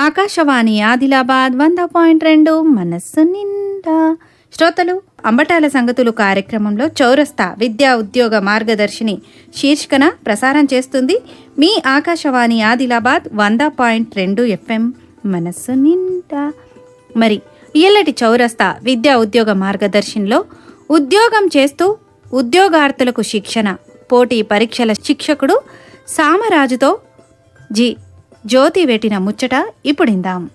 ఆకాశవాణి ఆదిలాబాద్ వంద పాయింట్ రెండు మనస్సు నిండా. శ్రోతలు అంబటాల సంగతులు కార్యక్రమంలో చౌరస్తా విద్యా ఉద్యోగ మార్గదర్శిని శీర్షికన ప్రసారం చేస్తుంది మీ ఆకాశవాణి ఆదిలాబాద్ వంద పాయింట్ రెండు ఎఫ్ఎం మనస్సు నిండా. మరి ఇయ్యలటి చౌరస్తా విద్యా ఉద్యోగ మార్గదర్శినిలో ఉద్యోగం చేస్తూ ఉద్యోగార్థులకు శిక్షణ పోటీ పరీక్షల శిక్షకుడు సామరాజుతో జి. జ్యోతి వెట్టిన ముచ్చట ఇప్పుడిందాం.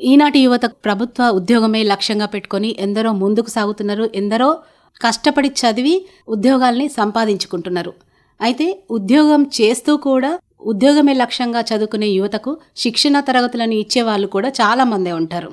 ఈనాటి యువత ప్రభుత్వ ఉద్యోగమే లక్ష్యంగా పెట్టుకొని ఎందరో ముందుకు సాగుతున్నారు ఎందరో కష్టపడి చదివి ఉద్యోగాల్ని సంపాదించుకుంటున్నారు. అయితే ఉద్యోగం చేస్తూ కూడా ఉద్యోగమే లక్ష్యంగా చదువుకునే యువతకు శిక్షణ తరగతులను ఇచ్చే వాళ్ళు కూడా చాలా మందే ఉంటారు.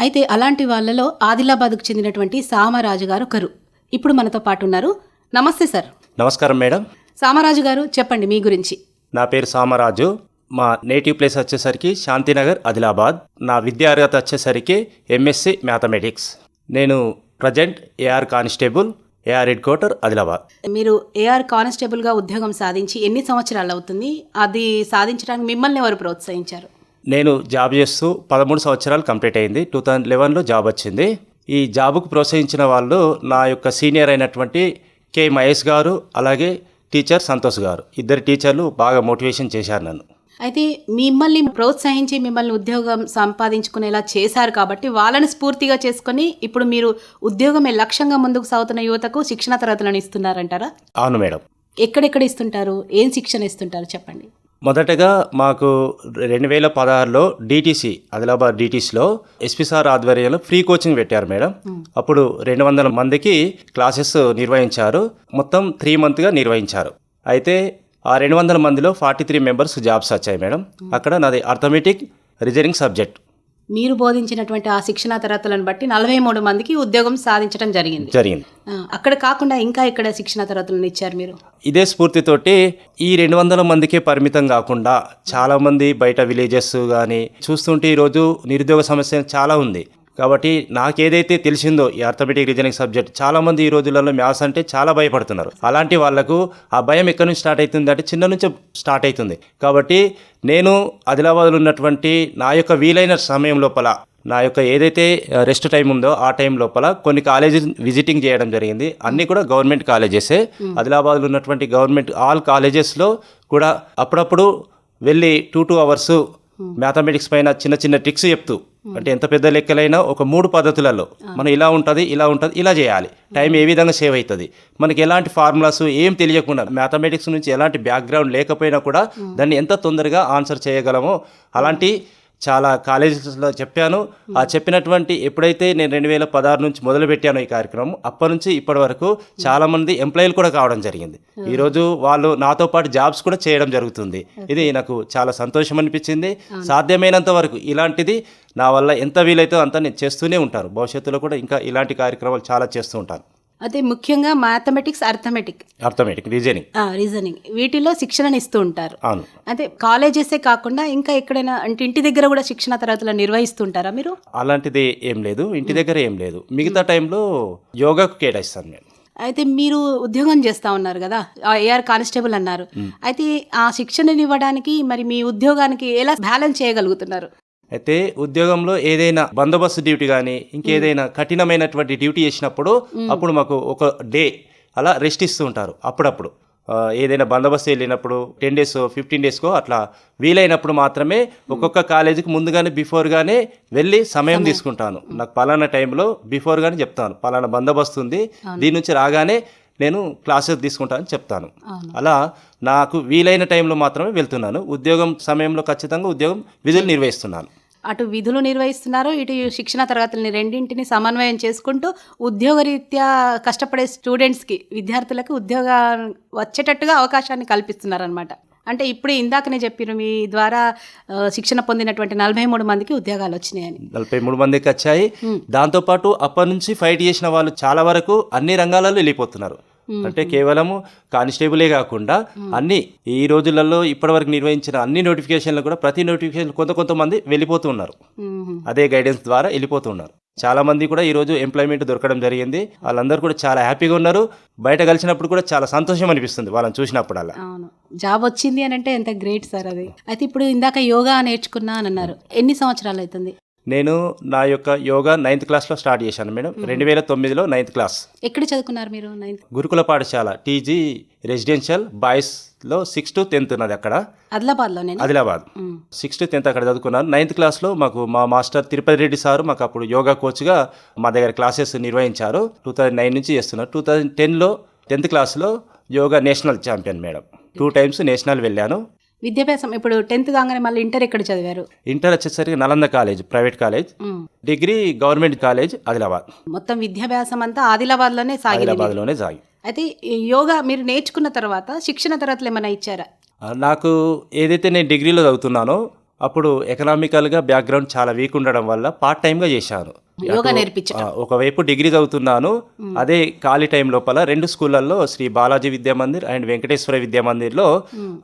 అయితే అలాంటి వాళ్ళలో ఆదిలాబాద్కు చెందినటువంటి సామరాజు గారు ఒకరు. ఇప్పుడు మనతో పాటు ఉన్నారు. నమస్తే సార్. నమస్కారం మేడం. సామరాజు గారు చెప్పండి మీ గురించి. నా పేరు సామరాజు. మా నేటివ్ ప్లేస్ వచ్చేసరికి శాంతినగర్ ఆదిలాబాద్. నా విద్యా అర్హత వచ్చేసరికి ఎంఎస్సి మ్యాథమెటిక్స్. నేను present AR constable AR head quarter Adilabad. మీరు ఏఆర్ కానిస్టేబుల్గా ఉద్యోగం సాధించి ఎన్ని సంవత్సరాలు అవుతుంది? అది సాధించడానికి మిమ్మల్ని ఎవరు ప్రోత్సహించారు? నేను జాబ్ చేస్తూ పదమూడు సంవత్సరాలు కంప్లీట్ అయింది. టూ థౌజండ్ లెవెన్లో జాబ్ వచ్చింది. ఈ జాబుకు ప్రోత్సహించిన వాళ్ళు నా యొక్క సీనియర్ అయినటువంటి కె మహేష్ గారు అలాగే టీచర్ సంతోష్ గారు. ఇద్దరు టీచర్లు బాగా మోటివేషన్ చేశారు నన్ను. అయితే మిమ్మల్ని ప్రోత్సహించి మిమ్మల్ని ఉద్యోగం సంపాదించుకునేలా చేశారు కాబట్టి వాళ్ళని స్ఫూర్తిగా చేసుకొని ఇప్పుడు మీరు ఉద్యోగమే లక్ష్యంగా ముందుకు సాగుతున్న యువతకు శిక్షణ తరగతులను ఇస్తున్నారంటారా? అవును మేడం. ఎక్కడెక్కడ ఇస్తుంటారు? ఏం శిక్షణ ఇస్తుంటారు? చెప్పండి. మొదటగా మాకు రెండు వేల పదహారులో డిటీసీ ఆదిలాబాద్ డిటీసీలో ఎస్పీ సార్ ఆధ్వర్యంలో ఫ్రీ కోచింగ్ పెట్టారు మేడం. అప్పుడు రెండు వందల మందికి క్లాసెస్ నిర్వహించారు. మొత్తం త్రీ మంత్గా నిర్వహించారు. అయితే ఆ రెండు వందల మందిలో ఫార్టీ త్రీ మెంబర్స్ జాబ్స్ వచ్చాయి మేడం. అక్కడ నాది అర్థమెటిక్ రీజనింగ్ సబ్జెక్ట్. మీరు బోధించినటువంటి ఆ శిక్షణ తరగతులను బట్టి నలభై మూడు మందికి ఉద్యోగం సాధించడం జరిగింది. జరిగింది. అక్కడ కాకుండా ఇంకా ఇక్కడ శిక్షణ తరగతులను ఇచ్చారు మీరు? ఇదే స్ఫూర్తితోటి ఈ రెండు వందల మందికే పరిమితం కాకుండా చాలామంది బయట విలేజెస్ కానీ చూస్తుంటే ఈరోజు నిరుద్యోగ సమస్య చాలా ఉంది. కాబట్టి నాకేదైతే తెలిసిందో ఈ అర్థమెటిక్ రీజనింగ్ సబ్జెక్ట్ చాలామంది ఈ రోజులలో మ్యాథ్స్ అంటే చాలా భయపడుతున్నారు. అలాంటి వాళ్ళకు ఆ భయం ఎక్కడి నుంచి స్టార్ట్ అవుతుంది అంటే చిన్న నుంచి స్టార్ట్ అవుతుంది. కాబట్టి నేను ఆదిలాబాద్లో ఉన్నటువంటి నా యొక్క వీలైన సమయం లోపల నా యొక్క ఏదైతే రెస్ట్ టైం ఉందో ఆ టైం లోపల కొన్ని కాలేజెస్ విజిటింగ్ చేయడం జరిగింది. అన్నీ కూడా గవర్నమెంట్ కాలేజెసే ఆదిలాబాద్లో ఉన్నటువంటి గవర్నమెంట్ ఆల్ కాలేజెస్లో కూడా అప్పుడప్పుడు వెళ్ళి టూ టూ అవర్స్ మ్యాథమెటిక్స్ పైన చిన్న చిన్న ట్రిక్స్ చెప్తూ అంటే ఎంత పెద్ద లెక్కలైనా ఒక మూడు పద్ధతులలో మనం ఇలా ఉంటుంది ఇలా ఉంటుంది ఇలా చేయాలి. టైం ఏ విధంగా సేవ్ అవుతుంది. మనకి ఎలాంటి ఫార్ములాస్ ఏం తెలియకుండా మ్యాథమెటిక్స్ నుంచి ఎలాంటి బ్యాక్గ్రౌండ్ లేకపోయినా కూడా దాన్ని ఎంత తొందరగా ఆన్సర్ చేయగలమో అలాంటి చాలా కాలేజెస్లో చెప్పాను. ఆ చెప్పినటువంటి ఎప్పుడైతే నేను రెండు వేల పదహారు నుంచి మొదలు పెట్టాను ఈ కార్యక్రమం అప్పటి నుంచి ఇప్పటి వరకు చాలా మంది ఎంప్లాయీలు కూడా కావడం జరిగింది. ఈరోజు వాళ్ళు నాతో పాటు జాబ్స్ కూడా చేయడం జరుగుతుంది. ఇది నాకు చాలా సంతోషం అనిపించింది. సాధ్యమైనంత వరకు ఇలాంటిది నా వల్ల ఎంత వీలైతే అంత నేను చేస్తూనే ఉంటాను. భవిష్యత్తులో కూడా ఇంకా ఇలాంటి కార్యక్రమాలు చాలా చేస్తూ ఉంటాను. అయితే ముఖ్యంగా mathematics arithmetic arithmetic reasoning reasoning వీటిలో శిక్షణను ఇస్తూ ఉంటారు. అవును. అంటే కాలేజెసే కాకుండా ఇంకా ఎక్కడైనా అంటే ఇంటి దగ్గర కూడా శిక్షణ తరగతులు నిర్వహిస్తుంటారా మీరు? అలాంటిది ఏం లేదు. ఇంటి దగ్గర ఏం లేదు. మిగతా టైంలో యోగాకు కేటాయిస్తాను నేను. అయితే మీరు ఉద్యోగం చేస్తా ఉన్నారు కదా? ఏఆర్ కానిస్టేబుల్ అన్నారు. అయితే ఆ శిక్షణని ఇవ్వడానికి మరి మీ ఉద్యోగానికి ఎలా బ్యాలెన్స్ చేయగలుగుతున్నారు? అయితే ఉద్యోగంలో ఏదైనా బందోబస్తు డ్యూటీ కానీ ఇంకేదైనా కఠినమైనటువంటి డ్యూటీ చేసినప్పుడు అప్పుడు మాకు ఒక డే అలా రెస్ట్ ఇస్తూ ఉంటారు అప్పుడప్పుడు. ఏదైనా బందోబస్తు వెళ్ళినప్పుడు టెన్ డేస్ ఫిఫ్టీన్ డేస్కో అట్లా వీలైనప్పుడు మాత్రమే ఒక్కొక్క కాలేజీకి ముందుగానే బిఫోర్గానే వెళ్ళి సమయం తీసుకుంటాను. నాకు పలానా టైంలో బిఫోర్గానే చెప్తాను. పలానా బందోబస్తు ఉంది దీని నుంచి రాగానే నేను క్లాసెస్ తీసుకుంటానని చెప్తాను. అలా నాకు వీలైన టైంలో మాత్రమే వెళ్తున్నాను. ఉద్యోగం సమయంలో ఖచ్చితంగా ఉద్యోగం విధులు నిర్వహిస్తున్నాను. అటు విధులు నిర్వహిస్తున్నారు ఇటు శిక్షణ తరగతులని రెండింటిని సమన్వయం చేసుకుంటూ ఉద్యోగరీత్యా కష్టపడే స్టూడెంట్స్కి విద్యార్థులకు ఉద్యోగ వచ్చేటట్టుగా అవకాశాన్ని కల్పిస్తున్నారనమాట అంటే ఇప్పుడు ఇందాకనే చెప్పారు మీ ద్వారా శిక్షణ పొందినటువంటి నలభై మూడు మందికి ఉద్యోగాలు వచ్చినాయని. నలభై మూడు మందికి వచ్చాయి. దాంతోపాటు అప్పటి నుంచి ఫైట్ చేసిన వాళ్ళు చాలా వరకు అన్ని రంగాలలో వెళ్ళిపోతున్నారు. అంటే కేవలము కానిస్టేబులే కాకుండా అన్ని ఈ రోజులలో ఇప్పటివరకు నిర్వహించిన అన్ని నోటిఫికేషన్లు కూడా ప్రతి నోటిఫికేషన్ కొంత కొంతమంది వెళ్ళిపోతూ ఉన్నారు. మ్మ్. అదే గైడెన్స్ ద్వారా వెళ్ళిపోతూ ఉన్నారు. చాలా మంది కూడా ఈరోజు ఎంప్లాయ్మెంట్ దొరకడం జరిగింది. వాళ్ళందరూ కూడా చాలా హ్యాపీగా ఉన్నారు. బయట కలిసినప్పుడు కూడా చాలా సంతోషం అనిపిస్తుంది వాళ్ళని చూసినప్పుడల్లా. అవును. జాబ్ వచ్చింది అని అంటే ఎంత గ్రేట్ సార్ అది. అయితే ఇప్పుడు ఇందాక యోగా నేర్చుకున్నా అని అన్నారు. ఎన్ని సంవత్సరాలు అవుతుంది? నేను నా యొక్క యోగా నైన్త్ క్లాస్లో స్టార్ట్ చేశాను మేడం. రెండు వేల తొమ్మిదిలో నైన్త్ క్లాస్. ఎక్కడ చదువుకున్నారు మీరు నైన్త్? గురుకుల పాఠశాల టీజీ రెసిడెన్షియల్ బాయ్స్లో సిక్స్ టు టెన్త్ ఉన్నది అక్కడ. ఆదిలాబాద్లోనే ఆదిలాబాద్. సిక్స్ టు టెన్త్ అక్కడ చదువుకున్నాను. నైన్త్ క్లాస్లో మాకు మా మాస్టర్ తిరుపతి రెడ్డి సారు మాకు అప్పుడు యోగా కోచ్గా మా దగ్గర క్లాసెస్ నిర్వహించారు. టూ థౌజండ్ నైన్ నుంచి చేస్తున్నారు. టూ థౌజండ్ టెన్లో టెన్త్ క్లాస్లో yoga national champion madam. Two times national వెళ్ళాను. విద్యాభ్యాసం ఇప్పుడు టెన్త్ కాగానే మళ్ళీ ఇంటర్ ఎక్కడ చదివారు? ఇంటర్ వచ్చేసరికి Nalanda college private college. Degree government college Adilabad. మొత్తం విద్యాభ్యాసం అంతా ఆదిలాబాద్లోనే సాగింది. మీది. ఆదిలాబాద్లోనే సాగి. అయితే యోగా మీరు నేర్చుకున్న తర్వాత శిక్షణ తరగతులు ఏమైనా ఇచ్చారా? నాకు ఏదైతే నేను డిగ్రీలో చదువుతున్నానో అప్పుడు ఎకనామికల్గా బ్యాక్గ్రౌండ్ చాలా వీక్ ఉండడం వల్ల పార్ట్ టైంగా చేశాను. యోగా నేర్పించడం ఆ, ఒకవైపు డిగ్రీ చదువుతున్నాను. అదే ఖాళీ టైం లోపల రెండు స్కూళ్ళల్లో Shri Balaji Vidya Mandir and Venkateshwara Vidya మందిర్లో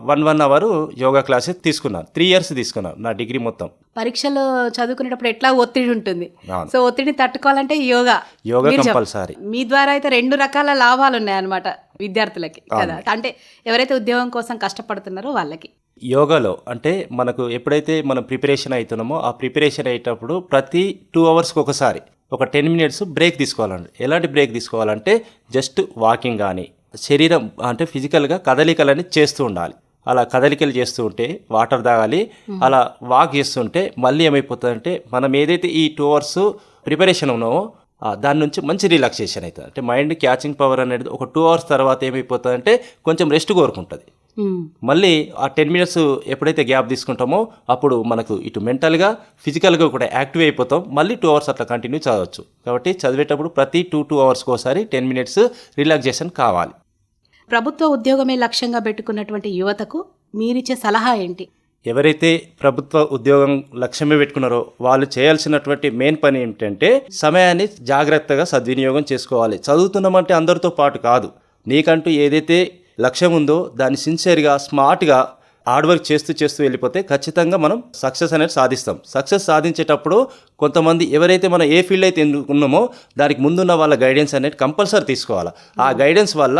one one hour yoga classes తీసుకున్నాను. త్రీ ఇయర్స్ తీసుకున్నాను నా డిగ్రీ మొత్తం. పరీక్షలు చదువుకునేటప్పుడు ఎట్లా ఒత్తిడి ఉంటుంది. సో ఒత్తిడిని తట్టుకోవాలంటే యోగా. యోగా కంపల్సరీ. మీ ద్వారా అయితే రెండు రకాల లాభాలు ఉన్నాయన్నమాట విద్యార్థులకి కదా? అంటే ఎవరైతే ఉద్యోగం కోసం కష్టపడుతున్నారో వాళ్ళకి. యోగాలో అంటే మనకు ఎప్పుడైతే మనం ప్రిపరేషన్ అవుతున్నామో ఆ ప్రిపరేషన్ అయ్యేటప్పుడు ప్రతి టూ అవర్స్కి ఒకసారి ఒక టెన్ మినిట్స్ బ్రేక్ తీసుకోవాలండి. ఎలాంటి బ్రేక్ తీసుకోవాలంటే జస్ట్ వాకింగ్ కానీ శరీరం అంటే ఫిజికల్గా కదలికలని చేస్తూ ఉండాలి. అలా కదలికలు చేస్తూ ఉంటే వాటర్ తాగాలి అలా వాక్ చేస్తుంటే మళ్ళీ ఏమైపోతుందంటే మనం ఏదైతే ఈ టూ అవర్స్ ప్రిపరేషన్ ఉన్నామో దాని నుంచి మంచి రిలాక్సేషన్ అవుతుంది. అంటే మైండ్ క్యాచింగ్ పవర్ అనేది ఒక టూ అవర్స్ తర్వాత ఏమైపోతుందంటే కొంచెం రెస్ట్ కోరుకుంటుంది. ఉమ్. మళ్ళీ ఆ టెన్ మినిట్స్ ఎప్పుడైతే గ్యాప్ తీసుకుంటామో అప్పుడు మనకు ఇటు మెంటల్గా ఫిజికల్గా కూడా యాక్టివ్ అయిపోతాం. మళ్ళీ టూ అవర్స్ అట్లా కంటిన్యూ చదవచ్చు. కాబట్టి చదివేటప్పుడు ప్రతి టూ టూ అవర్స్కి ఒకసారి టెన్ మినిట్స్ రిలాక్సేషన్ కావాలి. ప్రభుత్వ ఉద్యోగమే లక్ష్యంగా పెట్టుకున్నటువంటి యువతకు మీరిచ్చే సలహా ఏంటి? ఎవరైతే ప్రభుత్వ ఉద్యోగం లక్ష్యమే పెట్టుకున్నారో వాళ్ళు చేయాల్సినటువంటి మెయిన్ పని ఏమిటంటే సమయాన్ని జాగ్రత్తగా సద్వినియోగం చేసుకోవాలి. చదువుతున్నామంటే అందరితో పాటు కాదు. నీకంటూ ఏదైతే లక్ష్యం ఉందో దాన్ని సిన్సియర్గా స్మార్ట్గా హార్డ్ వర్క్ చేస్తూ చేస్తూ వెళ్ళిపోతే ఖచ్చితంగా మనం సక్సెస్ అనేది సాధిస్తాం. సక్సెస్ సాధించేటప్పుడు కొంతమంది ఎవరైతే మనం ఏ ఫీల్డ్ అయితే ఎన్నుకున్నామో దానికి ముందున్న వాళ్ళ గైడెన్స్ అనేది కంపల్సరీ తీసుకోవాలి. ఆ గైడెన్స్ వల్ల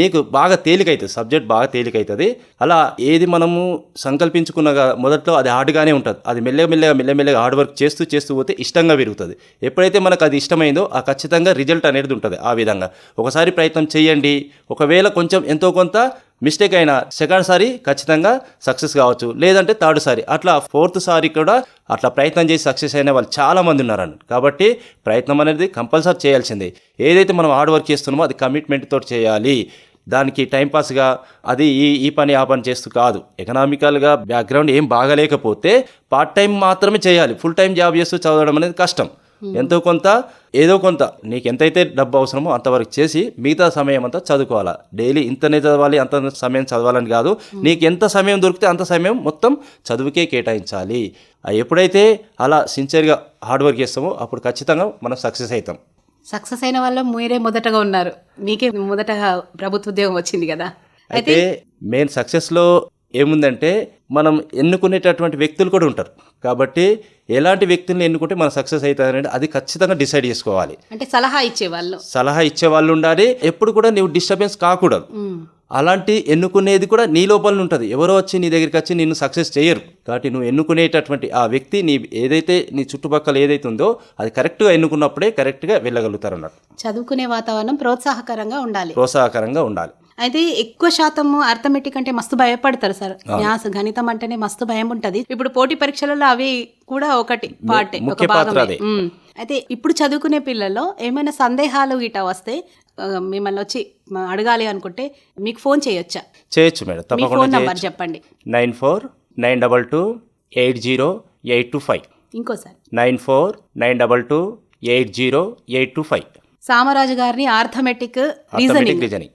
నీకు బాగా తేలికైతుంది సబ్జెక్ట్ బాగా తేలికైతుంది. అలా ఏది మనము సంకల్పించుకున్నగా మొదట్లో అది హార్డ్గానే ఉంటుంది. అది మెల్లమెల్లగా మెల్లమెల్లగా హార్డ్ వర్క్ చేస్తూ చేస్తూ పోతే ఇష్టంగా పెరుగుతుంది. ఎప్పుడైతే మనకు అది ఇష్టమైందో ఆ ఖచ్చితంగా రిజల్ట్ అనేది ఉంటుంది ఆ విధంగా. ఒకసారి ప్రయత్నం చేయండి. ఒకవేళ కొంచెం ఎంతో కొంత మిస్టేక్ అయినా సెకండ్ సారి ఖచ్చితంగా సక్సెస్ కావచ్చు. లేదంటే థర్డ్ సారి. అట్లా ఫోర్త్ సారి కూడా అట్లా ప్రయత్నం చేసి సక్సెస్ అయిన వాళ్ళు చాలామంది ఉన్నారండి. కాబట్టి ప్రయత్నం అనేది కంపల్సరీ చేయాల్సిందే. ఏదైతే మనం హార్డ్ వర్క్ చేస్తున్నామో అది కమిట్మెంట్తో చేయాలి. దానికి టైంపాస్గా అది ఈ ఈ పని ఆ పని చేస్తూ కాదు. ఎకనామికల్గా బ్యాక్గ్రౌండ్ ఏం బాగాలేకపోతే పార్ట్ టైం మాత్రమే చేయాలి. ఫుల్ టైం జాబ్ చేస్తూ చదవడం అనేది కష్టం. ఎంతో కొంత ఏదో కొంత నీకు ఎంతైతే డబ్బు అవసరమో అంతవరకు చేసి మిగతా సమయం అంతా చదువుకోవాలా. డైలీ ఇంతనే చదవాలి అంత సమయం చదవాలని కాదు. నీకు ఎంత సమయం దొరికితే అంత సమయం మొత్తం చదువుకే కేటాయించాలి. ఎప్పుడైతే అలా సిన్సియర్గా హార్డ్ వర్క్ చేస్తామో అప్పుడు ఖచ్చితంగా మనం సక్సెస్ అవుతాం. సక్సెస్ అయిన వాళ్ళు మీరే మొదటగా ఉన్నారు. మీకే మొదటగా ప్రభుత్వ ఉద్యోగం వచ్చింది కదా. అయితే మెయిన్ సక్సెస్లో ఏముందంటే మనం ఎన్నుకునేటటువంటి వ్యక్తులు కూడా ఉంటారు. కాబట్టి ఎలాంటి వ్యక్తుల్ని ఎన్నుకుంటే మనం సక్సెస్ అవుతారనేది అది ఖచ్చితంగా డిసైడ్ చేసుకోవాలి. అంటే సలహా ఇచ్చేవాళ్ళు సలహా ఇచ్చే వాళ్ళు ఉండాలి. ఎప్పుడు కూడా నువ్వు డిస్టర్బెన్స్ కాకూడదు. అలాంటి ఎన్నుకునేది కూడా నీ లోపల ఉంటుంది. ఎవరో వచ్చి నీ దగ్గరికి వచ్చి నిన్ను సక్సెస్ చేయరు. కాబట్టి నువ్వు ఎన్నుకునేటటువంటి ఆ వ్యక్తి నీ ఏదైతే నీ చుట్టుపక్కల ఏదైతే ఉందో అది కరెక్ట్గా ఎన్నుకున్నప్పుడే కరెక్ట్గా వెళ్ళగలుగుతారు అన్నట్టు చదువుకునే వాతావరణం ప్రోత్సాహకరంగా ఉండాలి. ప్రోత్సాహకరంగా ఉండాలి. అయితే ఎక్కువ శాతం అర్థమెటిక్ అంటే మస్తు భయపడతారు సార్. న్యాస గణితం అంటేనే మస్తు భయం ఉంటది ఇప్పుడు పోటీ పరీక్షలలో అవి కూడా ఒకటి పార్టే ఒక భాగమే. అయితే ఇప్పుడు చదువుకునే పిల్లల్లో ఏమైనా సందేహాలు గిట వస్తే మిమ్మల్ని వచ్చి అడగాలి అనుకుంటే మీకు ఫోన్ చేయొచ్చా? చేయొచ్చు మేడం. మీ ఫోన్ తప్పకుండా నంబర్ చెప్పండి. Nine four nine double two eight zero eight two five. ఇంకోసారి nine four nine double two eight zero eight two five. Samaraju గారిని ఆర్థమెటిక్ రీజనింగ్.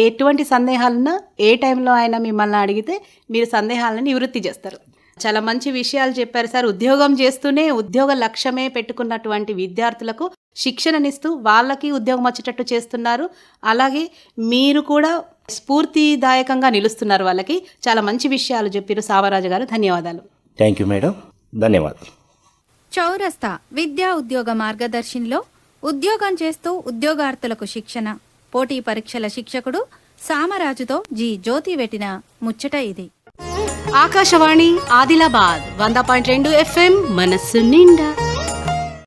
ఎటువంటి సందేహాలున్నా ఏ టైంలో ఆయన మిమ్మల్ని అడిగితే మీరు సందేహాలను నివృత్తి చేస్తారు. చాలా మంచి విషయాలు చెప్పారు సార్. ఉద్యోగం చేస్తూనే ఉద్యోగ లక్ష్యమే పెట్టుకున్నటువంటి విద్యార్థులకు శిక్షణనిస్తూ వాళ్ళకి ఉద్యోగం వచ్చేటట్టు చేస్తున్నారు. అలాగే మీరు కూడా స్ఫూర్తిదాయకంగా నిలుస్తున్నారు వాళ్ళకి. చాలా మంచి విషయాలు చెప్పారు సామరాజు గారు. ధన్యవాదాలు. థ్యాంక్ యూ మేడం ధన్యవాదాలు. చౌరస్తా విద్యా ఉద్యోగ మార్గదర్శినిలో ఉద్యోగం చేస్తూ ఉద్యోగార్థులకు శిక్షణ. పోటీ పరీక్షల శిక్షకుడు సామరాజుతో జి. జ్యోతి వెట్టిన ముచ్చట ఇది. ఆకాశవాణి ఆదిలాబాద్ వంద పాయింట్ రెండు ఎఫ్ఎం మనస్సు నిండా.